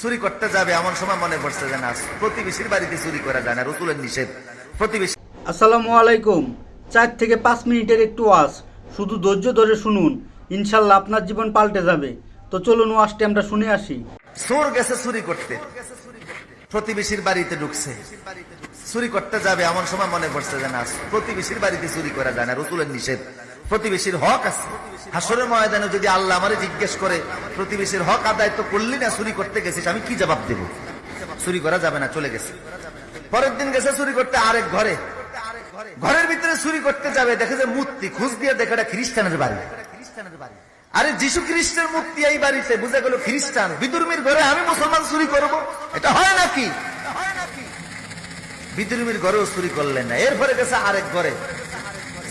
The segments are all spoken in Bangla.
চুরি করতে যাবে এমন সময় মনে পড়ছে যে না প্রতিবেশীর বাড়িতে চুরি করা যায় না রসুলের নিষেধ। প্রতিবেশী আসসালামু আলাইকুম। চার থেকে পাঁচ মিনিটের একটু ওয়াজ। শুধু ধৈর্য ধরে শুনুন ইনশাল্লাহ আপনার জীবন পাল্টে যাবে। তো চলুন ওয়াজটি আমরা শুনে আসি। চোর গেছে চুরি করতে। প্রতিবেশীর বাড়িতে ঢুকছে। চুরি করতে যাবে এমন সময় মনে পড়ছে যে না প্রতিবেশীর বাড়িতে চুরি করা যায় না রসুলের নিষেধ। প্রতিবেশীর হক আছে। হাসরের ময়দানে যদি আল্লাহ আমারে জিজ্ঞেস করে, প্রতিবেশীর হক আদায় তো করলি না, চুরি করতে গেছিস, আমি কি জবাব দেব? চুরি করা যাবে না, চলে গেছে। পরের দিন গেছে চুরি করতে আরেক ঘরে। ঘরের ভিতরে চুরি করতে যাবে, দেখে যে মূর্তি, খুঁজ দিয়ে দেখে এটা খ্রিস্টানের বাড়ি। আরে, যিশু খ্রিস্টের মূর্তি এই বাড়িতে, বুঝে গেল খ্রিস্টান। বিদুর্মীর ঘরে আমি মুসলমান চুরি করব? এটা হয় নাকি? বিদুর্মীর ঘরেও চুরি করলেন না। এরপরে গেছে আরেক ঘরে।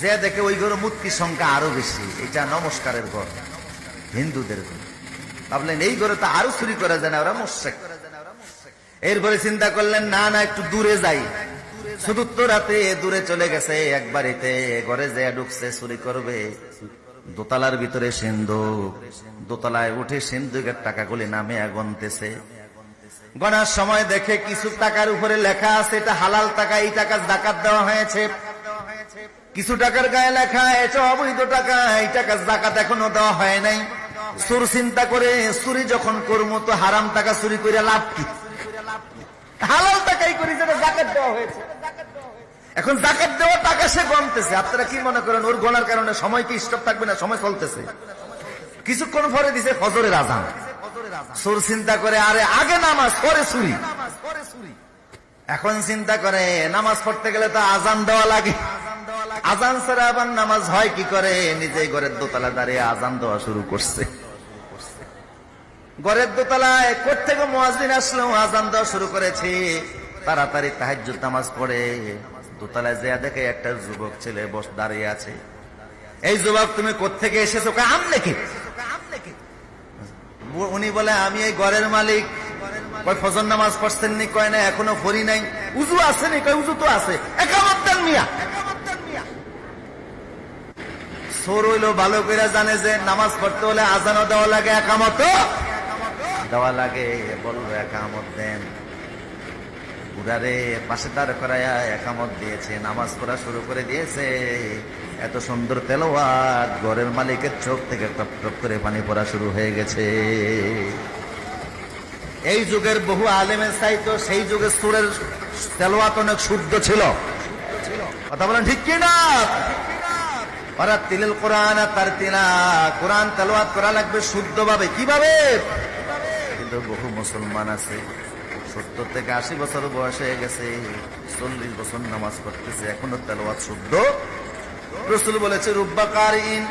যে দেখে ওই ঘরে মূর্তির সংখ্যা আরও বেশি, এটা নমস্কারের ঘর, হিন্দুদের ঘর। ভাবলেন এই ঘরে তো আরও চুরি করা যায় না, ওরা মোশেক এরপরে চিন্তা করলেন, না না, একটু দূরে যাই। চতুর্থ রাতে দূরে চলে গেছে, এক বাড়িতে, ঘরে যে ঢুকছে, চুরি করবে। দোতলার ভিতরে সিন্ধুক দোতলায় উঠে সিন্ধুকের টাকাগুলি নামে গনতেছে। গনার সময় দেখে কিছু টাকার উপরে লেখা আছে, এটা হালাল টাকা, এই টাকা জাকাত দেওয়া হয়েছে। কিছু টাকার গায়ে লেখা এটা অবৈধ টাকা, এই টাকা জাকাত এখনও দেওয়া হয় নাই। সুর চিন্তা করে চুরি যখন করব, তো হারাম টাকা চুরি করে লাভ কি? হালাল টাকাই করি যেটা জাকাত দেওয়া হয়েছে। এখন জাকাত দেওয়া টাকা সে গমতেছে আপনারা কি মনে করেন, ওর গণার কারণে সময় কি স্টপ থাকবে না, সময় চলতেছে? কিছুক্ষণ পরে দিছে ফজরের আজান। সুর চিন্তা করে, আরে আগে নামাজ, পরে চুরি। এখন চিন্তা করে, নামাজ পড়তে গেলে তো আজান দেওয়া লাগে। আজান ছাড়া আবার নামাজ হয় কি করে? নিজেই ঘরের দোতলা দাঁড়িয়ে আজান দেওয়া শুরু করছে। ঘরের দোতলায় কোথেকে মোয়াজিন আসলো? আজান দেওয়া শুরু করেছে। তাড়াতাড়ি তাহাজ্জুদ নামাজ পড়ে। দোতলায় যে দেখে একটা যুবক ছেলে বস দাঁড়িয়ে আছে। এই যুবক, তুমি কোথেকে এসেছ? আম নাকি উনি বলে, আমি এই ঘরের মালিক। কয়, ফজর নামাজ পড়ছেন নি কয়, না, এখনও পড়ি নাই। উজু আছে নি কয়, উজু তো আছে। একামত মিয়া। সোর হইল ভালো করে জানে যে নামাজ পড়তে হলে আজানও দেওয়া লাগে একামত। দেওয়া লাগে বলল একামত দেন। উড়ারে পাশে দাঁড় করাইয়া একামত দিয়েছে, নামাজ পড়া শুরু করে দিয়েছে। এত সুন্দর তেলোয়াত ঘরের মালিকের চোখ থেকে টপ টপ করে পানি পড়া শুরু হয়ে গেছে। এই যুগের বহু আলেমের চাইতো সেই যুগের সুরের তেলোয়াত অনেক শুদ্ধ ছিল। কথা বলেন ঠিক কিনা? ওরা তিলেল কোরআন আর তার তিলা কোরআন তেলোয়াত করা লাগবে শুদ্ধভাবে। কীভাবে? কিন্তু বহু মুসলমান আছে, সত্তর থেকে আশি বছর বয়স হয়ে গেছে, চল্লিশ বছর নামাজ পড়তেছে, এখনও তেলোয়াত শুদ্ধ। রসুল বলেছে রুব্বাকার ইন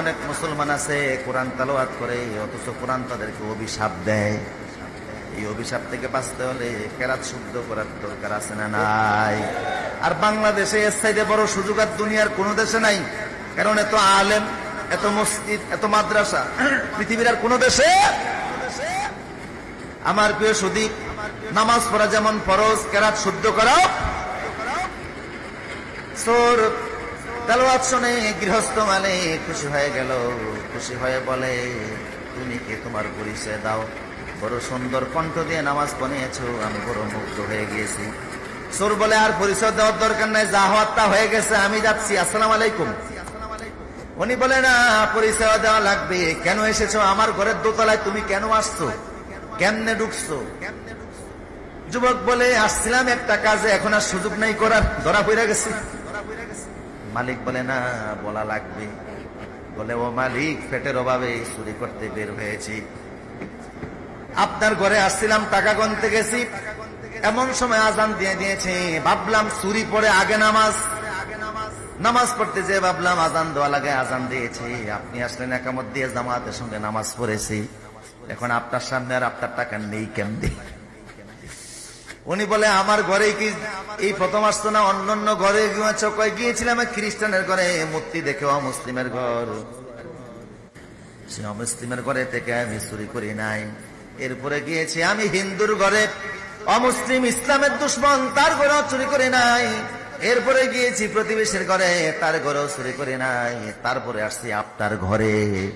অনেক মুসলমান আছে, কোরআন তালোয়াত করে, অথচ কোরআন তাদেরকে অভিশাপ দেয়। এই অভিশাপ থেকে বাঁচতে হলে কেরাত শুদ্ধ করার দরকার আছে না নাই? আর বাংলাদেশে এর সাইডে বড় সুযোগ আর দুনিয়ার কোন দেশে নাই। কারণ এত আলেম, এত মসজিদ, এত মাদ্রাসা, পৃথিবীর আর কোন দেশে, আমার প্রিয় সুদীপ, নামাজ পড়া যেমন ফরজ কেরাত শুদ্ধ করাও। সোর তেলোয়াত শুনে গৃহস্থ মানে খুশি হয়ে গেল, খুশি হয়ে বলে, তুমি কে তোমার পরিচয় দাও? বড় সুন্দর কণ্ঠ দিয়ে নামাজ পড়িয়েছো, আমি বড় মুগ্ধ হয়ে গিয়েছি। সোর বলে আর পরিচয় দেওয়ার দরকার নাই, যা হওয়ার তা হয়ে গেছে, আমি যাচ্ছি, আসসালাম আলাইকুম। উনি বলে, না, পরিচয় দেওয়া লাগবে, কেন এসেছ? আমার ঘরের দোতলায় তুমি কেন আসছো? কেমনে ঢুকছো? যুবক বলে, আসছিলাম একটা কাজে, এখন আর সুযোগ নেই করার, ধরা পড়ে গেছি। মালিক বলে, না, বলা লাগবে। বলে, ও মালিক, পেটের অভাবে চুরি করতে বের হয়েছি। আপনার ঘরে আসছিলাম, টাকা গনতে গেছি। এমন সময় আজান দিয়ে দিয়েছে, ভাবলাম চুরি পরে আগে নামাজ। নামাজ পড়তে যে ভাবলাম আজান দেওয়া লাগে, আজান দিয়েছে। আপনি আসলেন একামত দিয়ে জামাতের সঙ্গে নামাজ পড়েছি। এখন আপনার সামনে আর আপনার টাকা নেই কেমনি? উনি বলে, আমার ঘরে কি এই প্রথম আসতো না? অন্য অন্য ঘরে গিয়েছিলাম? খ্রিস্টানের ঘরে, মূর্তি দেখে মুসলিমের ঘর। সে মুসলিমের ঘরে থেকে আমি চুরি করি নাই। এরপরে গিয়েছি আমি হিন্দুর ঘরে। অমুসলিম ইসলামের দুশ্মন, তার ঘরেও চুরি করে নাই। এরপরে গিয়েছি প্রতিবেশীর ঘরে, তার ঘরেও চুরি করে নাই। তারপরে আসছি আপনার ঘরে।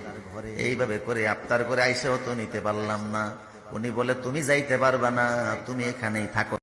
এইভাবে করে আপনার করে আইসেও তো নিতে পারলাম না। উনি বলে, তুমি যাইতে পারবা না, তুমি এখানেই থাকো।